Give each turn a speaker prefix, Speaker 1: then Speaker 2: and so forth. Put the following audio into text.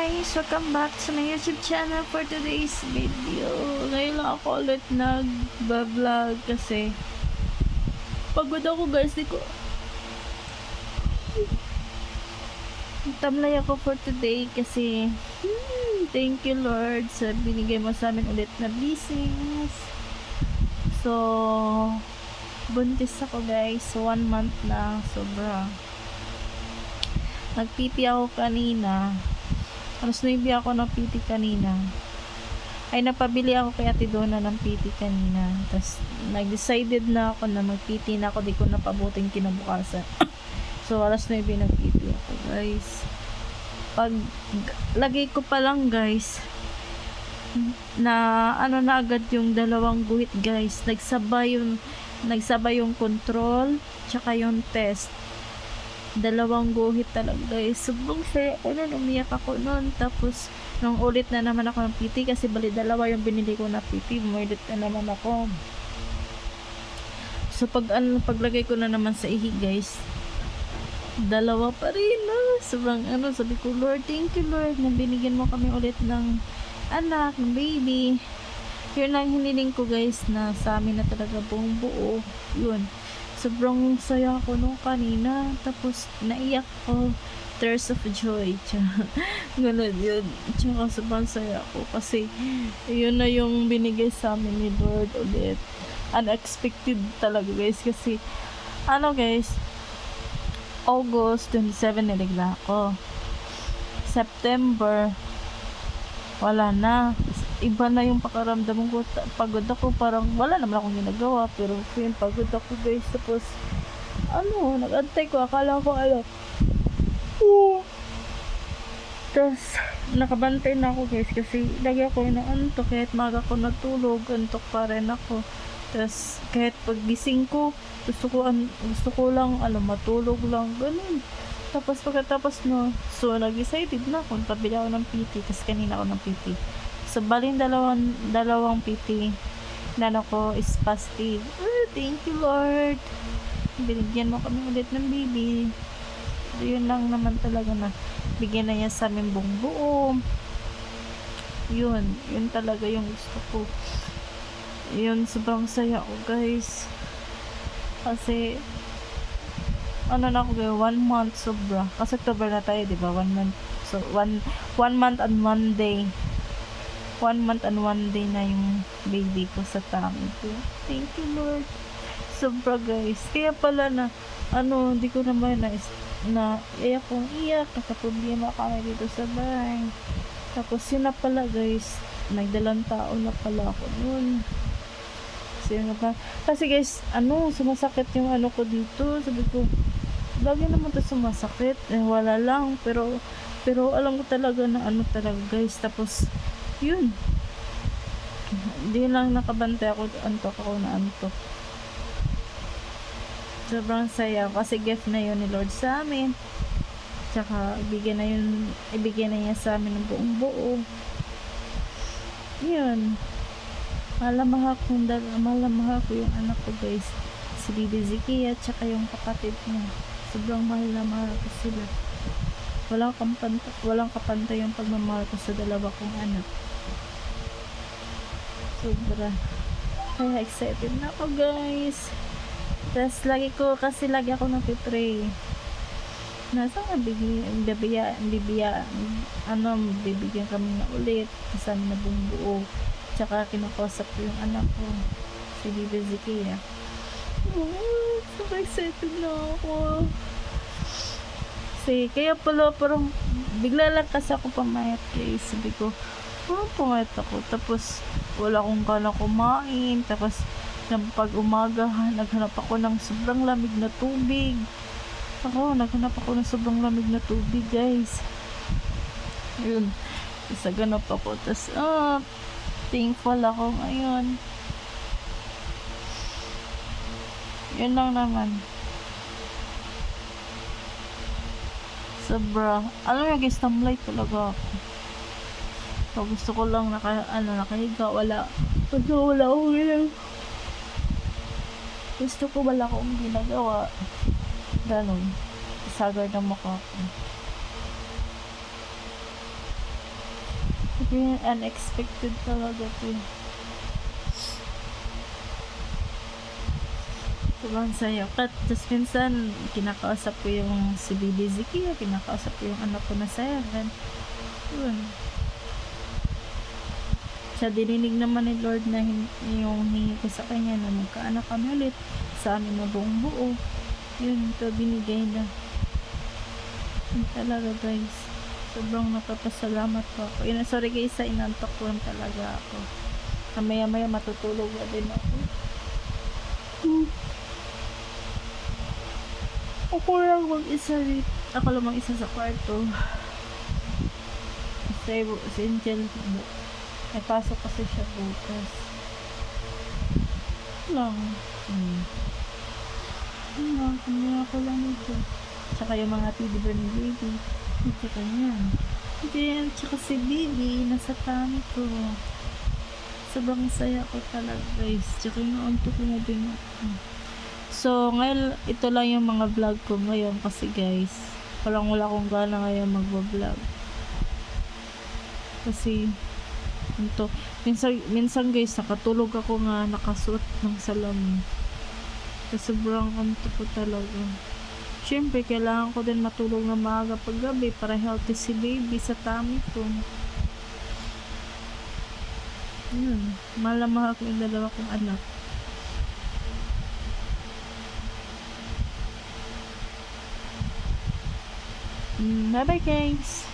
Speaker 1: guys! Welcome back to my YouTube channel for today's video. Ngayon lang ako ulit nag-vlog kasi pagod ako guys. Di ko tamlay ako for today kasi hmm, thank you Lord sa binigay mo sa amin ulit na blessings. So, buntis ako guys. One month na. Sobra. Nagpipi ako kanina. Alas 9 ako ng PT kanina. Ay, napabili ako kay Ate Donna ng PT kanina. Tapos, nag-decided na ako na mag-PT na ako. Di ko napabuting kinabukasan. so, alas 9 nag-PT ako, guys. Pag, lagay ko pa lang, guys, na ano na agad yung dalawang guhit, guys. Nagsabay yung, nagsabay yung control, tsaka yung test dalawang guhit talaga guys. Sobrang saya ko nun. Umiyak ako nun. Tapos, nung ulit na naman ako ng PT kasi bali dalawa yung binili ko na PT. Umulit na naman ako. So, pag ano, paglagay ko na naman sa ihi guys, dalawa pa rin. No? Sobrang ano, sabi ko, Lord, thank you Lord na binigyan mo kami ulit ng anak, ng baby. Yun lang hiniling ko guys na sa amin na talaga buong buo. Yun sobrang saya ko nung kanina. Tapos, naiyak ko. Tears of joy. Ganun yun. Tsaka sobrang saya ko. Kasi, yun na yung binigay sa amin ni Lord ulit. Unexpected talaga guys. Kasi, ano guys, August 27 niligla ako. September, wala na iba na yung pakaramdam ko. Pagod ako parang wala naman akong ginagawa pero yun pagod ako guys. Tapos ano nagantay ko. Akala ko ano oh. tapos nakabantay na ako guys kasi lagi ako inaantok. Kahit maga ko natulog antok pa rin ako. Tapos kahit pagising ko gusto ko an- gusto ko lang ano matulog lang ganun. Tapos pagkatapos no so nag-decided na ako. Pabili ako ng PT kasi kanina ako ng PT So, baling dalawang, dalawang PT na ko is positive. Oh, thank you, Lord. Binigyan mo kami ulit ng baby. So, yun lang naman talaga na bigyan na niya sa amin buong buo. Yun. Yun talaga yung gusto ko. Yun, sobrang saya ko, guys. Kasi, ano na ako, guys, one month sobra. Kasi October na tayo, di ba? One month. So, one, one month and one day one month and one day na yung baby ko sa tummy ko. Thank you, Lord. Sobra, guys. Kaya pala na, ano, hindi ko naman na, na iyak kong iyak. Nakaproblema kami dito sa bahay. Tapos, yun na pala, guys. Nagdalang tao na pala ako noon. Kasi, yun na. Kasi, guys, ano, sumasakit yung ano ko dito. Sabi ko, lagi naman to sumasakit. Eh, wala lang. Pero, pero alam ko talaga na ano talaga, guys. Tapos, yun. Hindi lang nakabantay ako antok ako na antok. Sobrang saya kasi gift na yun ni Lord sa amin. Tsaka ibigay na yun ibigay na niya sa amin ng buong buo. Yun. Malamahal ko malamahal ko yung anak ko guys. Si Bibi Zikia tsaka yung kapatid niya. Sobrang mahal na mahal ko sila. Walang kapantay, walang kapantay yung pagmamahal ko sa dalawa kong anak sobra. Kaya excited na ako guys. Tapos lagi ko kasi lagi ako nagpipray. Nasa nga bibigyan bibiya, bibiya, ano bibigyan kami na ulit kasama na buong buo tsaka kinakausap ko yung anak ko si Bibi Zikia oh, so excited na ako. Kasi kaya pala parang bigla lang kasi ako pamayat guys. Sabi ko oh, pumayat ako. Tapos wala akong gana kumain. Tapos nang pag umaga naghanap ako ng sobrang lamig na tubig. Ako naghanap ako ng sobrang lamig na tubig guys. Yun isa ganap ako. Tapos ah thankful ako. Ngayon yun lang naman. Sobra. Alam mo guys tamlay talaga ako So, gusto ko lang naka, ano, nakahiga. Wala. Gusto ko wala akong ginagawa. Gusto ko wala akong ginagawa. Ganon. Sagar ng mukha ko. Yung unexpected talaga to. eh. Sobrang saya. Kat, tapos minsan, kinakausap ko yung si Bibi Zikia, kinakausap ko yung anak ko na seven. Yun. Siya dininig naman ni Lord na yung hingi ko sa kanya na magkaanak kami ulit sa amin na buong buo. Yun, ito binigay na. Yun talaga guys. Sobrang napapasalamat po ako. Yun, sorry guys sa inantok ko talaga ako. Kamaya maya matutulog na din ako. Hmm. Ako lang mag-isa rin. Ako lang mag-isa sa kwarto. Bu- si Angel, may pasok kasi siya bukas. Lang. Hmm. Lang, hindi ako lang ito. Tsaka yung mga teddy bear ni baby. Tsaka yan. Then, tsaka si baby, nasa tummy ko. Sobrang saya ko talaga guys. Tsaka inaantok ko na din ako. So, ngayon, ito lang yung mga vlog ko ngayon kasi guys, walang wala akong gana ngayon magbablog. Kasi, ito, minsan, minsan guys, nakatulog ako nga nakasuot ng salamin. Kasi sobrang antok ko talaga. Siyempre, kailangan ko din matulog na maaga paggabi para healthy si baby sa tummy ko. Yun. Malamahal ko yung dalawa kong anak. Mm, Bye-bye guys!